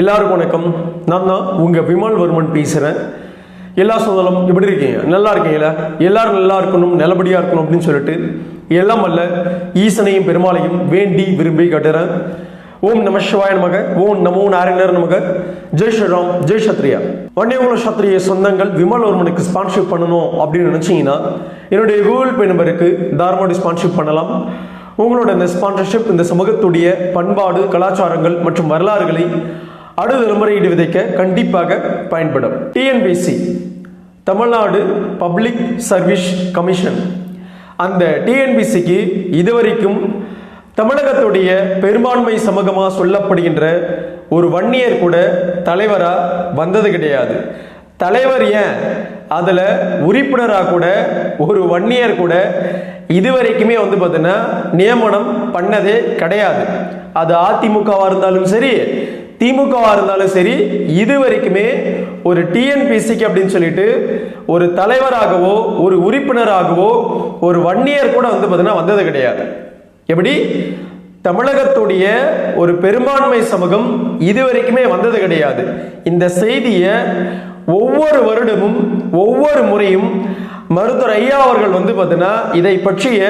எல்லாருக்கும் வணக்கம். நான் தான் உங்கள் விமல் வர்மன் பேசுகிறேன் எல்லா சொந்தலும் எப்படி இருக்கீங்க? நல்லா இருக்கீங்களா? எல்லாரும் நல்லா இருக்கணும் நல்லபடியாக இருக்கணும் அப்படின்னு சொல்லிட்டு எல்லாம் அல்ல ஈசனையும் பெருமாளையும் வேண்டி விரும்பி கட்டுறேன். ஓம் நம சிவாய நமக ஓம் நமோ நாராயணர் நமக. ஜெய் ஸ்ரீராம் ஜெய் சத்ரியா வண்டியகுல சத்ரிய சொந்தங்கள் விமல் வர்மனுக்கு ஸ்பான்ஷிப் பண்ணணும் அப்படின்னு நினச்சிங்கன்னா என்னுடைய கூகுள் பே நம்பருக்கு தாராளமாக ஸ்பான்ஷிப் பண்ணலாம். உங்களோட இந்த ஸ்பான்சர்ஷிப் இந்த சமூகத்துடைய பண்பாடு கலாச்சாரங்கள் மற்றும் வரலாறுகளை அடுத்த தலைமுறையீடு விதைக்க கண்டிப்பாக பயன்படும். TNPSC Tamil Nadu public service commission அந்த டிஎன்பிசிக்கு இதுவரைக்கும் தமிழகத்துடைய பெரும்பான்மை சமூகமாக சொல்லப்படுகின்ற ஒரு வன்னியர் கூட தலைவராக வந்தது கிடையாது. தலைவர் ஏன்? அதில் உறுப்பினராக கூட ஒரு வன்னியர் கூட இதுவரைக்குமே வந்து பார்த்தீங்கன்னா நியமனம் பண்ணதே கிடையாது. அது அதிமுகவாக இருந்தாலும் சரி திமுகவாக இருந்தாலும் சரி இது வரைக்குமே ஒரு டிஎன்பிசிக்கு அப்படின்னு சொல்லிட்டு ஒரு தலைவராகவோ ஒரு உறுப்பினராகவோ ஒரு வன்னியர் கூட வந்து பார்த்தீங்கன்னா வந்தது கிடையாது. எப்படி? தமிழகத்துடைய ஒரு பெரும்பான்மை சமூகம் இது வரைக்குமே வந்தது கிடையாது. இந்த செய்தியை ஒவ்வொரு வருடமும் ஒவ்வொரு முறையும் மருத்துவர் ஐயா அவர்கள் வந்து பார்த்தீங்கன்னா இதை பற்றிய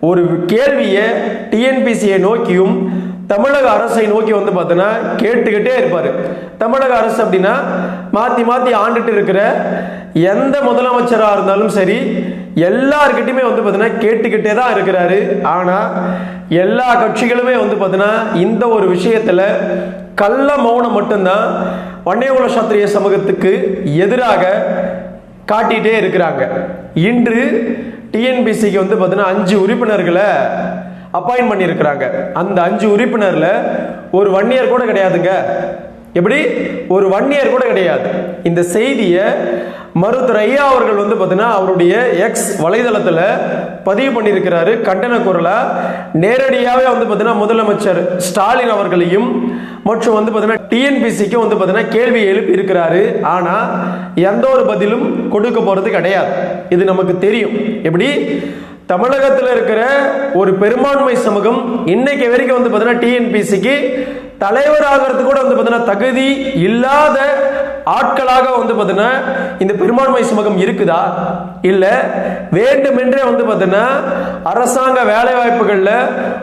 ஒரு கேள்வியை டிஎன்பிசியை நோக்கியும் தமிழக அரசை நோக்கி வந்து பார்த்தோன்னா கேட்டுக்கிட்டே இருப்பார். தமிழக அரசு அப்படின்னா மாற்றி மாற்றி ஆண்டுட்டு இருக்கிற எந்த முதலமைச்சராக இருந்தாலும் சரி எல்லார்கிட்டையுமே வந்து பார்த்தீங்கன்னா கேட்டுக்கிட்டே தான் இருக்கிறாரு. ஆனால் எல்லா கட்சிகளுமே வந்து பார்த்தீங்கன்னா இந்த ஒரு விஷயத்தில் கள்ள மௌனம் மட்டும்தான் வன்னியகுல சாத்திரிய சமூகத்துக்கு எதிராக காட்டிகிட்டே இருக்கிறாங்க. இன்று டிஎன்பிசிக்கு வந்து பார்த்தீங்கன்னா அஞ்சு உறுப்பினர்களை அப்பாயின்ட் பண்ணியிருக்கிறாங்க. அந்த அஞ்சு உறுப்பினரில் ஒரு ஒன் இயர் கூட கிடையாதுங்க. எப்படி? ஒரு ஒன் இயர் கூட கிடையாது. இந்த செய்தியை மருத்துவர் ஐயா அவர்கள் வந்து பார்த்தீங்கன்னா அவருடைய எக்ஸ் வலைதளத்தில் பதிவு பண்ணியிருக்கிறாரு. கண்டன குரலாக நேரடியாகவே வந்து பார்த்தீங்கன்னா முதலமைச்சர் ஸ்டாலின் அவர்களையும் மற்றும் வந்து பார்த்தீங்கன்னா டிஎன்பிசிக்கும் வந்து பார்த்தீங்கன்னா கேள்வி எழுப்பி இருக்கிறாரு. ஆனால் எந்த ஒரு பதிலும் கொடுக்க போகிறது கிடையாது. இது நமக்கு தெரியும். எப்படி? தமிழகத்தில் இருக்கிற ஒரு பெரும்பான்மை சமூகம் இன்னைக்கு வரைக்கும் வந்து பார்த்தீங்கன்னா டிஎன்பிசிக்கு தலைவர் ஆகிறது கூட வந்து பார்த்தீங்கன்னா தகுதி இல்லாத ஆட்களாக வந்து பார்த்தீங்கன்னா இந்த பெரும்பான்மை சமூகம் இருக்குதா? இல்லை வேண்டுமென்றே வந்து பார்த்தீங்கன்னா அரசாங்க வேலை வாய்ப்புகளில்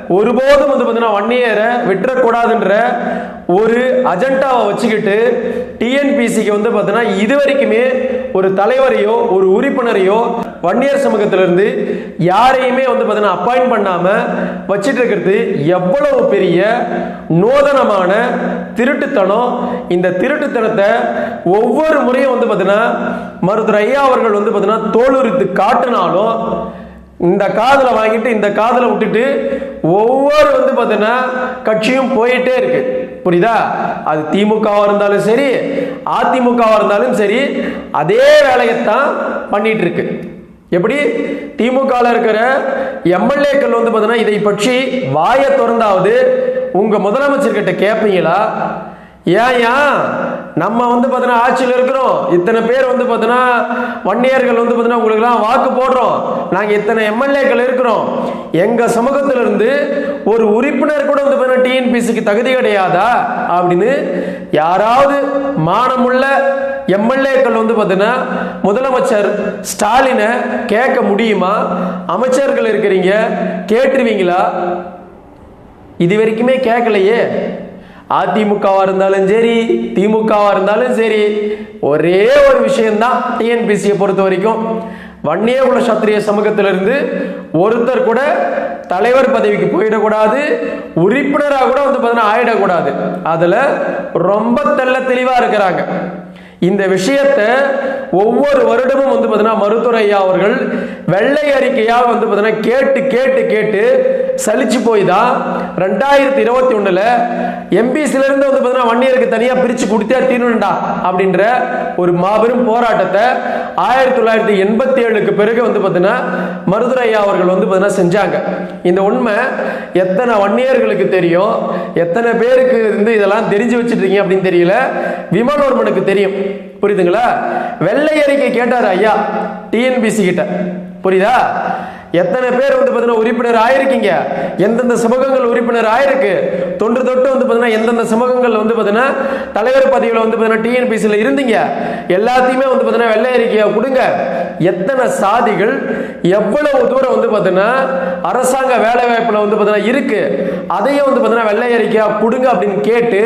ஒருபோதும் வந்து பார்த்தீங்கன்னா வன்னியரை விட்டுறக்கூடாதுன்ற ஒரு அஜெண்டாவை வச்சுக்கிட்டு டிஎன்பிசிக்கு வந்து பார்த்தீங்கன்னா இது வரைக்குமே ஒரு தலைவரையோ ஒரு உறுப்பினரையோ வன்னியர் சமூகத்திலிருந்து யாரையுமே வந்து பார்த்தீங்கன்னா அப்பாயிண்ட் பண்ணாம வச்சிட்டு இருக்கிறது எவ்வளவு பெரிய நூதனமான திருட்டுத்தனம். இந்த திருட்டுத்தனத்தை ஒவ்வொரு முறையும் வந்து பார்த்தீங்கன்னா மருத்துவர் ஐயா அவர்கள் வந்து பார்த்தீங்கன்னா தோலுரித்து காட்டினாலும் இந்த காதலை வாங்கிட்டு இந்த காதலை விட்டுட்டு ஒவ்வொரு வந்து பார்த்தீங்கன்னா கட்சியும் போயிட்டே இருக்கு. புரியுதா? அது திமுகவா இருந்தாலும் சரி அதிமுகவா இருந்தாலும் சரி அதே வேலையைத்தான் பண்ணிட்டு இருக்கு எப்படி? திமுகவில் இருக்கிற எம்எல்ஏக்கள் வந்து பார்த்தீங்கன்னா இதை பற்றி வாயை திறந்தாவது உங்கள் முதலமைச்சர்கிட்ட கேட்பீங்களா ஏன் ஏன்? நம்ம வந்து பார்த்தீங்கன்னா ஆட்சியில் இருக்கிறோம். இத்தனை பேர் வந்து பார்த்தீங்கன்னா வன்னியர்கள் வந்து பார்த்தீங்கன்னா உங்களுக்குலாம் வாக்கு போடுறோம். நாங்கள் இத்தனை எம்எல்ஏக்கள் இருக்கிறோம். எங்கள் சமூகத்திலிருந்து ஒரு உறுப்பினர் கூட வந்து பார்த்தீங்கன்னா டிஎன்பிசிக்கு தகுதி கிடையாதா? அப்படின்னு யாராவது மானமுள்ள எம்எல்ஏக்கள் வந்து பார்த்தீங்கன்னா முதலமைச்சர் ஸ்டாலினை கேட்க முடியுமா? அமைச்சர்கள் இருக்கிறீங்க கேட்டுருவீங்களா? இது வரைக்குமே கேட்கலையே. அதிமுகவாக இருந்தாலும் சரி திமுகவாக இருந்தாலும் சரி ஒரே ஒரு விஷயம்தான் டிஎன்பிசியை பொறுத்த வரைக்கும். வன்னியகுல சத்திரிய சமூகத்திலிருந்து ஒருத்தர் கூட தலைவர் பதவிக்கு போயிடக்கூடாது உறுப்பினராக கூட வந்து பார்த்தீங்கன்னா ஆயிடக்கூடாது. அதில் ரொம்ப தெள்ள தெளிவாக இருக்கிறாங்க. இந்த விஷயத்தை ஒவ்வொரு வருடமும் வந்து பார்த்தீங்கன்னா மருத்துவர் ஐயா அவர்கள் வெள்ளை அறிக்கையாக வந்து பார்த்தீங்கன்னா கேட்டு கேட்டு கேட்டு சலிச்சு போய் தான் ரெண்டாயிரத்தி இருபத்தி ஒன்றில் எம்பிசில இருந்து வந்து பார்த்தீங்கன்னா வன்னியருக்கு தனியாக பிரித்து கொடுத்தே தீரணும்டா அப்படின்ற ஒரு மாபெரும் போராட்டத்தை ஆயிரத்தி தொள்ளாயிரத்தி எண்பத்தி ஏழுக்கு பிறகு வந்து பார்த்தீங்கன்னா மருதுரையா அவர்கள் வந்து பார்த்தீங்கன்னா செஞ்சாங்க. இந்த உண்மை எத்தனை வன்னியர்களுக்கு தெரியும்? எத்தனை பேருக்கு வந்து இதெல்லாம் தெரிஞ்சு வச்சுருக்கீங்க அப்படின்னு தெரியல. விமலோர்மனுக்கு தெரியும். புரியுதுங்களா? வெள்ளை அறிக்கை கேட்டார் ஐயா டிஎன்பிசி கிட்ட. புரியுதா? எத்தனை பேர் வந்து பார்த்தீங்கன்னா உறுப்பினர் ஆயிருக்கீங்க? எந்தெந்த சமூகங்கள் உறுப்பினர் ஆயிருக்கு? தொன்று தொட்டு வந்து பார்த்தீங்கன்னா எந்தெந்த சமூகங்கள் வந்து பார்த்தீங்கன்னா தலைவர் பதவியில் வந்து பார்த்தீங்கன்னா டிஎன்பிசியில் இருந்தீங்க. எல்லாத்தையுமே வந்து பார்த்தீங்கன்னா வெள்ளை அறிக்கையை கொடுங்க. எத்தனை சாதிகள் எவ்வளவு தூரம் வந்து பார்த்தீங்கன்னா அரசாங்க வேலை வாய்ப்பில் வந்து பார்த்தீங்கன்னா இருக்கு? அதையும் வந்து பார்த்தீங்கன்னா வெள்ளை அறிக்கையா கொடுங்க அப்படின்னு கேட்டு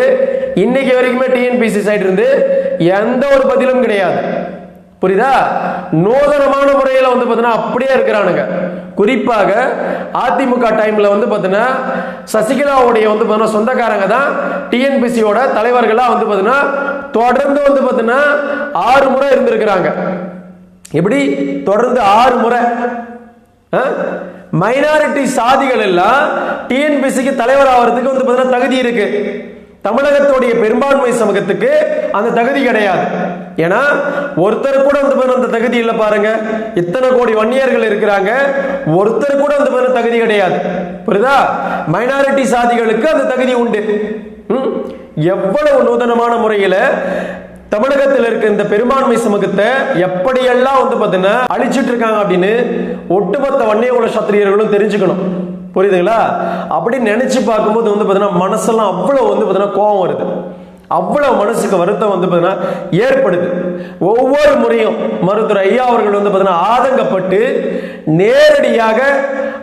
இன்னைக்கு வரைக்குமே டிஎன்பிசி சைடு இருந்து எந்த ஒரு பதிலும் கிடையாது. புரியுதா? நூதனமான முறையில் வந்து பார்த்தீங்கன்னா அப்படியே இருக்கிறானுங்க. குறிப்பாக அதிமுக டைமில் வந்து பார்த்தீங்கன்னா சசிகலாவுடைய வந்து பார்த்தீங்கன்னா சொந்தக்காரங்க தான் டிஎன்பிசியோட தலைவர்களாக வந்து பார்த்தீங்கன்னா தொடர்ந்து வந்து பார்த்தீங்கன்னா ஆறு முறை இருந்திருக்கிறாங்க. எப்படி? தொடர்ந்து ஆறு முறை. மைனாரிட்டி சாதிகள் எல்லாம் டிஎன்பிசிக்கு தலைவர் ஆகிறதுக்கு வந்து பார்த்தீங்கன்னா தகுதி இருக்குது தமிழகத்துடைய பெரும்பான்மை சமூகத்துக்கு அந்த தகுதி கிடையாது. ஏன்னா ஒருத்தர் கூட வந்து பேர் அந்த தகுதி இல்லை பாருங்க. இத்தனை கோடி வன்னியர்கள் இருக்கிறாங்க. ஒருத்தர் கூட வந்து பேர் தகுதி கிடையாது. புரியுதா? மைனாரிட்டி சாதிகளுக்கு அந்த தகுதி உண்டு. ம்? எவ்வளவு நூதனமான முறையில் தமிழகத்தில் இருக்க இந்த பெரும்பான்மை சமூகத்தை எப்படியெல்லாம் வந்து பார்த்தீங்கன்னா அழிச்சிட்டு இருக்காங்க அப்படின்னு ஒட்டுமொத்த வன்னியகுல சத்திரியர்களும் தெரிஞ்சுக்கணும். புரியுதுங்களா? அப்படி நினைச்சு பார்க்கும்போது வந்து பார்த்தீங்கன்னா மனசெல்லாம் அவ்வளோ வந்து பார்த்தீங்கன்னா கோபம் வருது. அவ்வளவு மனசுக்கு வருத்தம் வந்து பார்த்தீங்கன்னா ஏற்படுது. ஒவ்வொரு முறையும் மருத்துவர் ஐயா அவர்கள் வந்து பார்த்தீங்கன்னா ஆதங்கப்பட்டு நேரடியாக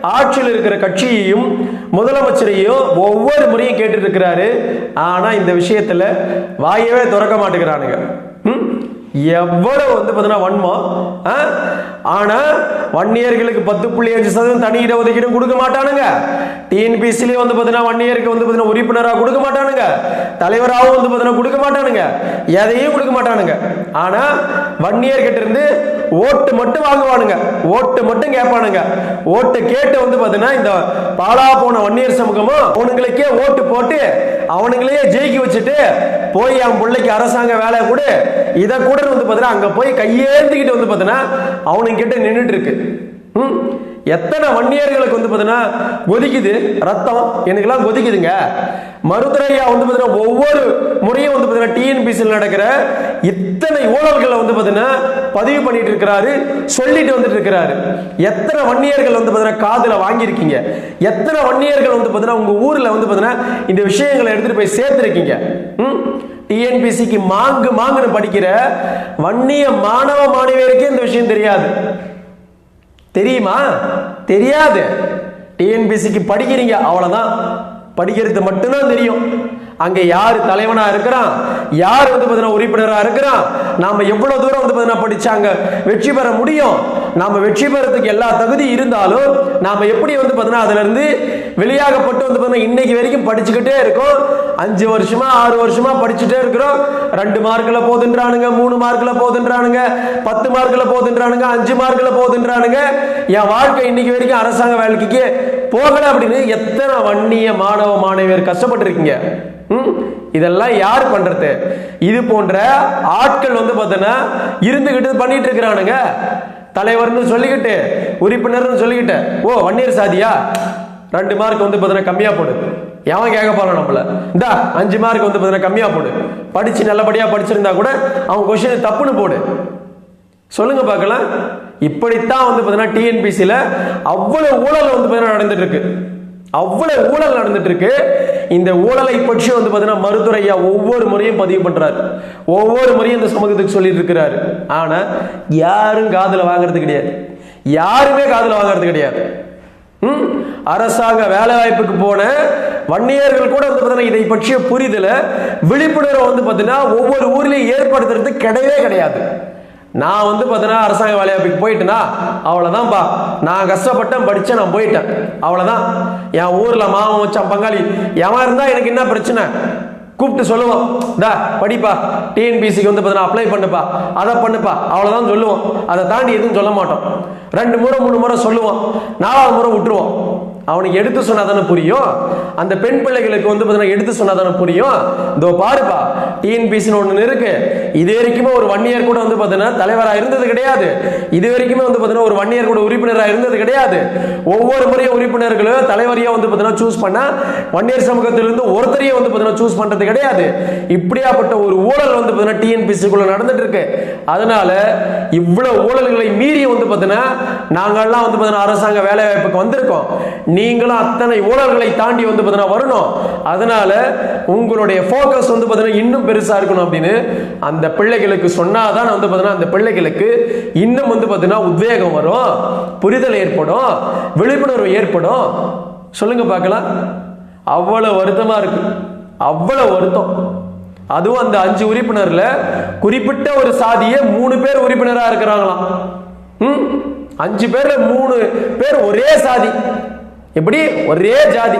ஆட்சியில் இருக்கிற கட்சியையும் முதலமைச்சரையும் ஒவ்வொரு முறையும் கேட்டுட்டு இருக்கிறாரு. ஆனா இந்த விஷயத்துல வாயவே திறக்க மாட்டேங்கிறானுங்க. ம்? எவ்வளவு வந்து பார்த்தீங்கன்னா வன்மம் ஆனால் ஆனா வன்னியர்களுக்கு பத்து புள்ளி அஞ்சு சதவீதம் தனி இடஒதுக்கீடும் கொடுக்க மாட்டானுங்க. டிஎன்பிசிலே வந்து பார்த்தீங்கன்னா வன்னியருக்கு வந்து பார்த்தீங்கன்னா உறுப்பினராக கொடுக்க மாட்டானுங்க. தலைவராகவும் வந்து பார்த்தீங்கன்னா கொடுக்க மாட்டானுங்க. எதையும் கொடுக்க மாட்டானுங்க. ஆனா வன்னியர்கிட்ட இருந்து ஓட்டு மட்டும் வாங்குவானுங்க. ஓட்டு மட்டும் கேட்பானுங்க. ஓட்டு கேட்டு வந்து பார்த்தீங்கன்னா இந்த பாலா போன வன்னியர் சமூகமும் அவனுங்களுக்கே ஓட்டு போட்டு அவனுங்களையே ஜெயிக்க வச்சுட்டு போய் என் பிள்ளைக்கு அரசாங்க வேலை கூட. இதை கூட வந்து பார்த்தீங்கன்னா அங்க போய் கையேந்திக்கிட்டு வந்து பார்த்தீங்கன்னா அவனுக்கு கிட்ட நின்றுட்டு இருக்கு ம்? எத்தனை வன்னியர்களுக்கு வந்து பார்த்தீங்கன்னா கொதிக்குது ரத்தம் எனக்கெல்லாம் கொதிக்குதுங்க. மருத்துரையா வந்து பார்த்தீங்கன்னா ஒவ்வொரு முறையும் வந்து பார்த்தீங்கன்னா டிஎன்பிசியில் நடக்கிற இத்தனை ஊழல்களை வந்து பார்த்தீங்கன்னா பதிவு பண்ணிட்டு இருக்கிறாரு சொல்லிட்டு வந்துட்டு இருக்கிறாரு. எத்தனை வன்னியர்கள் வந்து பார்த்தீங்கன்னா காதுல வாங்கியிருக்கீங்க? எத்தனை வன்னியர்கள் வந்து பார்த்தீங்கன்னா உங்க ஊர்ல வந்து பார்த்தீங்கன்னா இந்த விஷயங்களை எடுத்துட்டு போய் சேர்த்துருக்கீங்க? ம்? டிஎன்பிசிக்கு மாங்கு மாங்குன்னு படிக்கிற வன்னிய மாணவ மாணவியருக்கே இந்த விஷயம் தெரியாது. தெரியுமா? தெரியாது. டிஎன்பிசிக்கு படிக்கிறீங்க அவ்வளவுதான். படிக்கிறது மட்டும்தான் தெரியும். அங்க யார் தலைவனா இருக்கிறான்? யார் வந்து பார்த்தீங்கன்னா உறுப்பினரா இருக்கிறான்? நாம எவ்வளவு தூரம் வந்து பார்த்தீங்கன்னா படிச்சாங்க? வெற்றி பெற முடியும். நாம வெற்றி பெறத்துக்கு எல்லா தகுதி இருந்தாலும் நாம எப்படி வந்து பார்த்தீங்கன்னா அதுல இருந்து வெளியாகப்பட்டு வந்து பார்த்தீங்கன்னா இன்னைக்கு வரைக்கும் படிச்சுக்கிட்டே இருக்கோம். அஞ்சு வருஷமா ஆறு வருஷமா படிச்சுட்டே இருக்கிறோம். ரெண்டு மார்க்கில் போதுன்றானுங்க மூணு மார்க்கில் போதுன்றானுங்க பத்து மார்க்கில் போதுன்றானுங்க அஞ்சு மார்க்கில் போதுன்றானுங்க. என் வாழ்க்கை இன்னைக்கு வரைக்கும் அரசாங்க வேலைக்கு போகல அப்படின்னு எத்தனை வன்னிய மாணவ மாணவியர் கஷ்டப்பட்டிருக்கீங்க? ம்? இதெல்லாம் யார் பண்றது? இது போன்ற ஆட்கள் வந்து பார்த்தீங்கன்னா இருந்துகிட்டு பண்ணிட்டு இருக்கிறானுங்க. தலைவர்னு சொல்லிக்கிட்டு உறுப்பினர்னு சொல்லிக்கிட்டு ஓ வன்னியர் சாதியா? ரெண்டு மார்க் வந்து பார்த்தீங்கன்னா கம்மியாக போடு. எவன் கேட்க போறான் நம்மள? இந்தா அஞ்சு மார்க் வந்து பார்த்தீங்கன்னா கம்மியாக போடு. படித்து நல்லபடியாக படிச்சிருந்தா கூட அவன் கொஸ்டின் தப்புன்னு போடு. சொல்லுங்க பார்க்கலாம். இப்படித்தான் வந்து பார்த்தீங்கன்னா டிஎன்பிசியில் அவ்வளோ ஊழல் வந்து பார்த்தீங்கன்னா நடந்துட்டு இருக்கு. அவ்வளவு ஊழல் நடந்துட்டு இருக்கு. இந்த ஊழலை பற்றி வந்து பார்த்தீங்கன்னா மருத்துவரையா ஒவ்வொரு முறையும் பதிவு பண்ணுறாரு ஒவ்வொரு முறையும் இந்த சமூகத்துக்கு சொல்லிட்டு இருக்கிறாரு ஆனால் யாரும் காதில் வாங்குறது கிடையாது. யாருமே காதில் வாங்குறது கிடையாது. ம்? அரசாங்க வேலை வாய்ப்புக்கு போன வன்னியர்கள் கூட வந்து பார்த்தீங்கன்னா இதை பற்றிய புரிதலை விழிப்புணர்வை வந்து பார்த்தீங்கன்னா ஒவ்வொரு ஊர்லேயும் ஏற்படுத்துறது கிடையவே கிடையாது. நான் வந்து பார்த்தீங்கன்னா அரசாங்க வேலை போயிட்டேன்னா அவ்வளோதான்ப்பா நான் கஷ்டப்பட்டேன் படித்தேன் நான் போயிட்டேன். அவ்வளோதான் என் ஊரில் மாமன் வச்சான் பங்காளி எவன் இருந்தால் எனக்கு என்ன பிரச்சனை? கூப்பிட்டு சொல்லுவோம் தா படிப்பா. டிஎன்பிசிக்கு வந்து பார்த்தீங்கன்னா அப்ளை பண்ணுப்பா. அதை பண்ணுப்பா. அவ்வளோதான் சொல்லுவோம் அதை தாண்டி எதுவும் சொல்ல மாட்டோம். ரெண்டு முறை மூணு முறை சொல்லுவோம் நாலாவது முறை விட்டுருவோம் அவனுக்கு எடுத்து சொன்னா தானே புரியும்? அந்த பெண் பிள்ளைகளுக்கு வந்து பார்த்தீங்கன்னா எடுத்து சொன்னா தானே புரியும்? இதோ பாருப்பா டிஎன்பிசின்னு ஒன்று இருக்கு. இது வரைக்குமே ஒரு ஒன் இயர் கூட வந்து பார்த்தீங்கன்னா தலைவராக இருந்தது கிடையாது. இது வரைக்குமே வந்து பார்த்தீங்கன்னா ஒரு ஒன் இயர் கூட உறுப்பினராக இருந்தது கிடையாது. ஒவ்வொரு முறையும் உறுப்பினர்களும் தலைவரையாக வந்து பார்த்தீங்கன்னா சூஸ் பண்ணா இயர் சமூகத்திலிருந்து ஒருத்தரையும் வந்து பார்த்தீங்கன்னா சூஸ் பண்றது கிடையாது. இப்படியாப்பட்ட ஒரு ஊழல் வந்து பார்த்தீங்கன்னா டிஎன்பிசிக்குள்ள நடந்துட்டு இருக்கு. அதனால இவ்வளவு ஊழல்களை மீறி வந்து பார்த்தீங்கன்னா நாங்கள்லாம் வந்து பார்த்தீங்கன்னா அரசாங்க வேலை வாய்ப்புக்கு வந்திருக்கோம். நீங்களும் அத்தனை ஊழல்களை தாண்டி வந்து பார்த்தீங்கன்னா வரணும். அதனால உங்களுடைய ஃபோக்கஸ் வந்து பார்த்தீங்கன்னா இன்னும் பெருசா இருக்கணும் அப்படின்னு அந்த பிள்ளைகளுக்கு சொன்னாதான் வந்து பார்த்தீங்கன்னா அந்த பிள்ளைகளுக்கு இன்னும் வந்து பார்த்தீங்கன்னா உத்வேகம் வரும் புரிதல் ஏற்படும் விழிப்புணர்வு ஏற்படும். சொல்லுங்க பார்க்கலாம். அவ்வளோ வருத்தமா இருக்கு. அவ்வளோ வருத்தம். அதுவும் அந்த அஞ்சு உறுப்பினர்ல குறிப்பிட்ட ஒரு சாதியே மூணு பேர் உறுப்பினராக இருக்கிறாங்களாம். ம்? அஞ்சு பேர்ல மூணு பேர் ஒரே சாதி. எப்படி? ஒரே ஜாதி.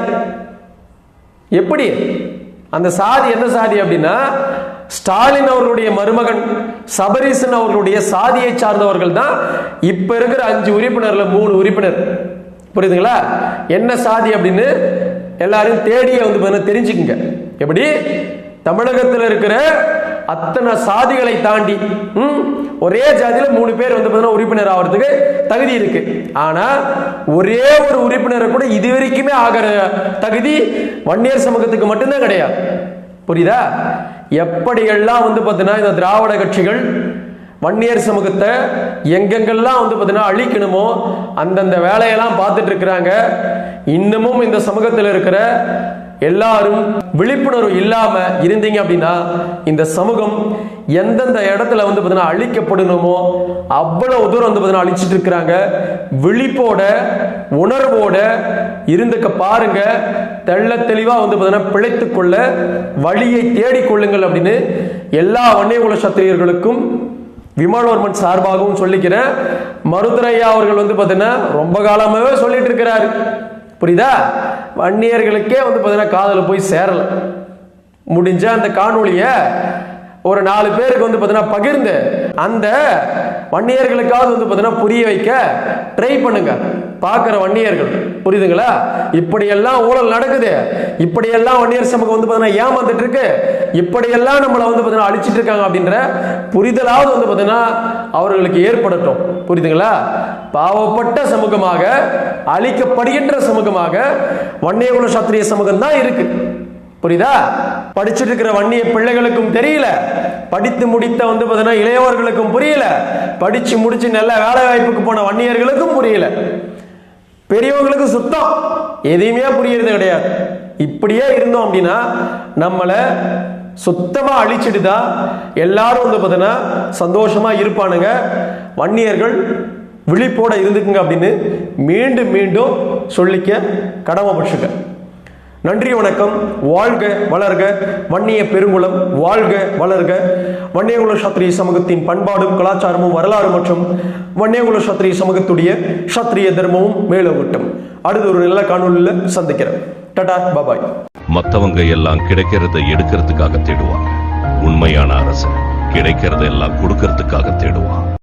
எப்படி? அந்த சாதி என்ன சாதி அப்படின்னா ஸ்டாலின் அவர்களுடைய மருமகன் சபரீசன் அவர்களுடைய சாதியை சார்ந்தவர்கள் தான் இப்ப இருக்கிற அஞ்சு உறுப்பினர்ல மூணு உறுப்பினர். புரியுதுங்களா? என்ன சாதி அப்படின்னு எல்லாரையும் தேடியே வந்து தெரிஞ்சுக்குங்க. எப்படி? தமிழகத்தில் இருக்கிற அத்தனை சாதிகளை தாண்டி ம், ஒரே ஜாதியில் மூணு பேர் வந்து பார்த்தீங்கன்னா உறுப்பினர் ஆகிறதுக்கு தகுதி இருக்கு. ஆனா ஒரே ஒரு உறுப்பினரை கூட இது வரைக்குமே ஆகிற தகுதி வன்னியர் சமூகத்துக்கு மட்டும்தான் கிடையாது. புரியுதா? எப்படியெல்லாம் வந்து பார்த்தீங்கன்னா இந்த திராவிட கட்சிகள் வன்னியர் சமூகத்தை எங்கெங்கெல்லாம் வந்து பார்த்தீங்கன்னா அழிக்கணுமோ அந்தந்த வேலையெல்லாம் பார்த்துட்டு இருக்கிறாங்க இன்னமும் இந்த சமூகத்தில் இருக்கிற எல்லாரும் விழிப்புணர்வு இல்லாம இருந்தீங்க அப்படின்னா இந்த சமூகம் எந்தெந்த இடத்துல வந்து பார்த்தீங்கன்னா அழிக்கப்படணுமோ அவ்வளவு தூரம் வந்து பார்த்தீங்கன்னா அழிச்சிட்டு இருக்கிறாங்க. விழிப்போட உணர்வோட இருந்துக்க பாருங்க. தெள்ள தெளிவா வந்து பார்த்தீங்கன்னா பிழைத்துக்கொள்ள வழியை தேடிக்கொள்ளுங்கள் அப்படின்னு எல்லா வன்னியகுல சத்திரியர்களுக்கும் விமானவர்மன் சார்பாகவும் சொல்லிக்கிறேன். மருதுரையா அவர்கள் வந்து பார்த்தீங்கன்னா ரொம்ப காலமாகவே சொல்லிட்டு இருக்கிறாரு. புரியுதா? வன்னியர்களுக்கே வந்து பார்த்தீங்கன்னா காதில் போய் சேரல. முடிஞ்ச அந்த காணொளியை ஒரு நாலு பேருக்கு வந்து பார்த்தீங்கன்னா பகிர்ந்து அந்த வன்னியர்களுக்காவது வந்து பார்த்தீங்கன்னா புரிய வைக்க ட்ரை பண்ணுங்க. பார்க்குற வன்னியர்கள் புரியுதுங்களா? இப்படியெல்லாம் ஊழல் நடக்குது. இப்படியெல்லாம் வன்னியர் சமூகம் வந்து பார்த்தீங்கன்னா ஏமாந்துட்டு இருக்கு இப்படியெல்லாம் நம்மளை வந்து பார்த்தீங்கன்னா அழிச்சிட்டு இருக்காங்க அப்படின்ற புரிதலாவது வந்து பார்த்தீங்கன்னா அவர்களுக்கு ஏற்படட்டும். புரியுதுங்களா? பாவப்பட்ட சமூகமாக அழிக்கப்படுகின்ற சமூகமாக வன்னியகுல சத்திரிய சமூகம் தான் இருக்கு. புரியுதா? படிச்சுட்டு இருக்கிற வன்னிய பிள்ளைகளுக்கும் தெரியல. படித்து முடித்த வந்து பார்த்தீங்கன்னா இளையவர்களுக்கும் புரியல. படித்து முடிச்சு நல்ல வேலை வாய்ப்புக்கு போன வன்னியர்களுக்கும் புரியல. பெரியவங்களுக்கு சுத்தம். எதையுமே புரியறது கிடையாது. இப்படியே இருந்தோம் அப்படின்னா நம்மளை சுத்தமாக அழிச்சிட்டு தான் எல்லாரும் வந்து பார்த்தீங்கன்னா சந்தோஷமாக இருப்பானுங்க. வன்னியர்கள் விழிப்போட இருந்துக்குங்க அப்படின்னு மீண்டும் மீண்டும் சொல்லிக்க கடமைப்பட்டுருக்க நன்றி வணக்கம். வாழ்க வளர்க. வன்னிய பெருங்குளம் வாழ்க வளர்க. வன்னியகுல சத்திரிய சமூகத்தின் பண்பாடும் கலாச்சாரமும் வரலாறு மற்றும் வன்னியகுல சத்திரிய சமூகத்துடைய சத்திரிய தர்மமும் மேலோகட்டும் அடுத்த ஒரு நல்ல காணொலியில் சந்திக்கிறேன். டடா பாபாய். மத்தவங்க எல்லாம் கிடைக்கிறத எடுக்கிறதுக்காக தேடுவாங்க. உண்மையான அரசு கிடைக்கிறத எல்லாம் கொடுக்கறதுக்காக தேடுவான்.